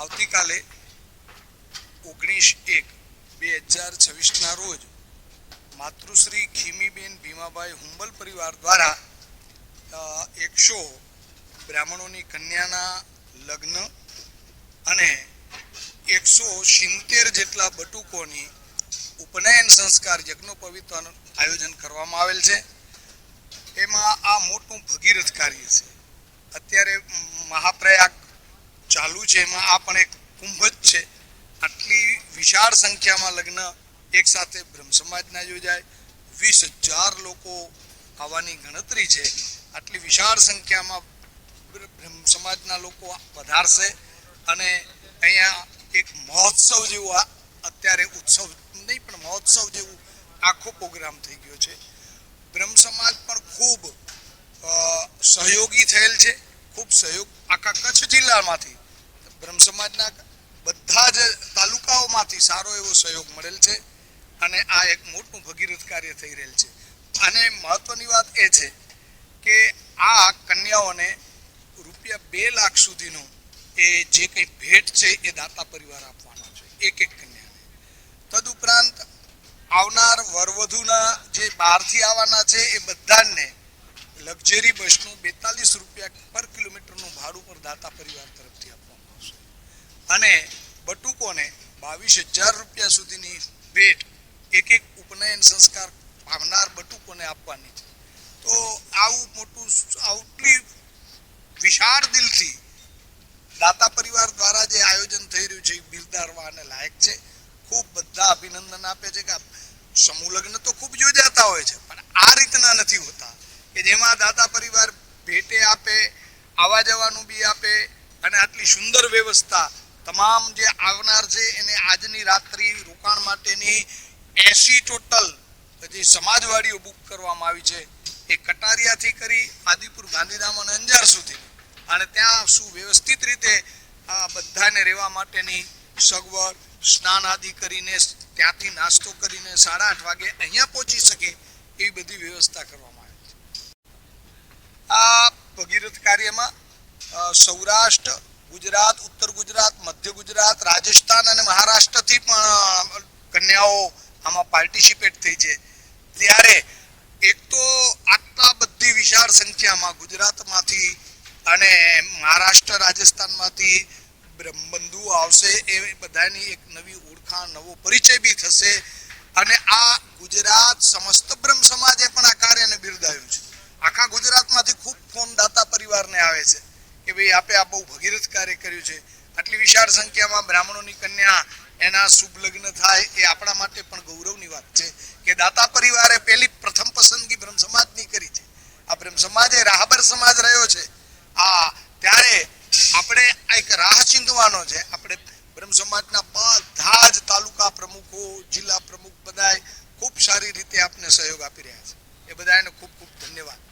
આવતીકાલે ઓગણીસ એક બે હજાર છવ્વીસના રોજ માતૃશ્રી ખીમીબેન ભીમાભાઈ હુંબલ પરિવાર દ્વારા એકસો બ્રાહ્મણોની કન્યાના લગ્ન અને એકસો સિત્તેર જેટલા બટુકોની ઉપનયન સંસ્કાર યજ્ઞોપવિત્રનું આયોજન કરવામાં આવેલ છે. એમાં આ મોટું ભગીરથ કાર્ય છે. અત્યારે મહાપ્રયાગ ચાલુ છે, એમાં આ પણ એક કુંભ જ છે. આટલી વિશાળ સંખ્યામાં લગ્ન એક સાથે બ્રહ્મ સમાજના યોજાય. વીસ હજાર લોકો આવવાની ગણતરી છે. આટલી વિશાળ સંખ્યામાં બ્રહ્મ સમાજના લોકો વધારશે અને અહીંયા એક મહોત્સવ જેવું આ અત્યારે ઉત્સવ નહીં, પણ મહોત્સવ જેવું આખો પ્રોગ્રામ થઈ ગયો છે. બ્રહ્મ સમાજ પણ ખૂબ સહયોગી થયેલ છે. ખૂબ સહયોગ આખા કચ્છ જિલ્લામાંથી બ્રહ્મ સમાજના બધા જ તાલુકાઓમાંથી સારો એવો સહયોગ મળેલ છે અને આ એક મોટું ભગીરથ કાર્ય થઈ રહેલ છે. અને મહત્વની વાત એ છે કે આ કન્યાઓને રૂપિયા બે લાખ સુધીનું એ જે કંઈ ભેટ છે એ દાતા પરિવાર આપવાનો છે, એક એક કન્યાને. તદુપરાંત આવનાર વરવધુના જે બહારથી આવવાના છે એ બધાને લક્ઝરી બસનું બેતાલીસ રૂપિયા પર કિલોમીટરનું ભાડું પર દાતા પરિવાર તરફથી અને બટુકોને બાવીસ હજાર રૂપિયા સુધીની ભેટ, એક એક ઉપનયન સંસ્કાર પામનાર બટુકોને આપવાની છે. તો આવું મોટું આટલી વિશાળ દિલથી દાતા પરિવાર દ્વારા જે આયોજન થઈ રહ્યું છે એ બિરદારવા અને લાયક છે. ખૂબ બધા અભિનંદન આપે છે કે સમૂહ લગ્ન તો ખૂબ યોજાતા હોય છે, પણ આ રીતના નથી હોતા કે જેમાં દાતા પરિવાર ભેટે આપે, આવવા જવાનું બી આપે અને આટલી સુંદર વ્યવસ્થા તમામ જે આવનાર છે એને આજની રાત્રિ રોકાણ માટેની એસી ટોટલ જે સમાજવાડીઓ બુક કરવામાં આવી છે. એ કટારિયાથી કરી આદિપુર, ગાંધીધામ અને અંજાર સુધી અને ત્યાં સુવ્યવસ્થિત રીતે આ બધાને રહેવા માટેની સગવડ, સ્નાન આદિ કરીને, ત્યાંથી નાસ્તો કરીને સાડા આઠ વાગે અહીંયા પહોંચી શકે એવી બધી વ્યવસ્થા કરવામાં આવી છે. આ ભગીરથ કાર્યમાં સૌરાષ્ટ્ર, ગુજરાત મધ્ય ગુજરાત, રાજસ્થાન અને મહારાષ્ટ્રથી પણ કન્યાઓ આમાં પાર્ટિસિપેટ થઈ છે. ત્યારે એક તો આટલા બધી વિશાળ સંખ્યામાં ગુજરાતમાંથી અને મહારાષ્ટ્ર, રાજસ્થાનમાંથી બ્રહ્મબંધુ આવશે એ બધાની એક નવી ઓળખાણ, નવો પરિચય બી થશે. અને આ ગુજરાત સમસ્ત બ્રહ્મ સમાજે પણ આ કાર્યને બિરદાવ્યું છે. આખા ગુજરાતમાંથી ખૂબ ફોન દાતા પરિવારને આવે છે કે ભાઈ, આપે આ બહુ ભગીરથ કાર્ય કર્યું છે. આટલી વિશાળ સંખ્યામાં બ્રાહ્મણોની કન્યા એના શુભ લગ્ન થાય એ આપણા માટે પણ ગૌરવની વાત છે કે દાતા પરિવારે પહેલી પ્રથમ પસંદગી બ્રહ્મ સમાજની કરી છે. આ બ્રહ્મ સમાજ એ રાહબર સમાજ રહ્યો છે. આ ત્યારે આપણે એક રાહ ચીંધવાનો છે. આપણે બ્રહ્મ સમાજના બધા જ તાલુકા પ્રમુખો, જિલ્લા પ્રમુખ બધાય ખૂબ સારી રીતે આપને સહયોગ આપી રહ્યા છે. એ બધાને ખૂબ ખૂબ ધન્યવાદ.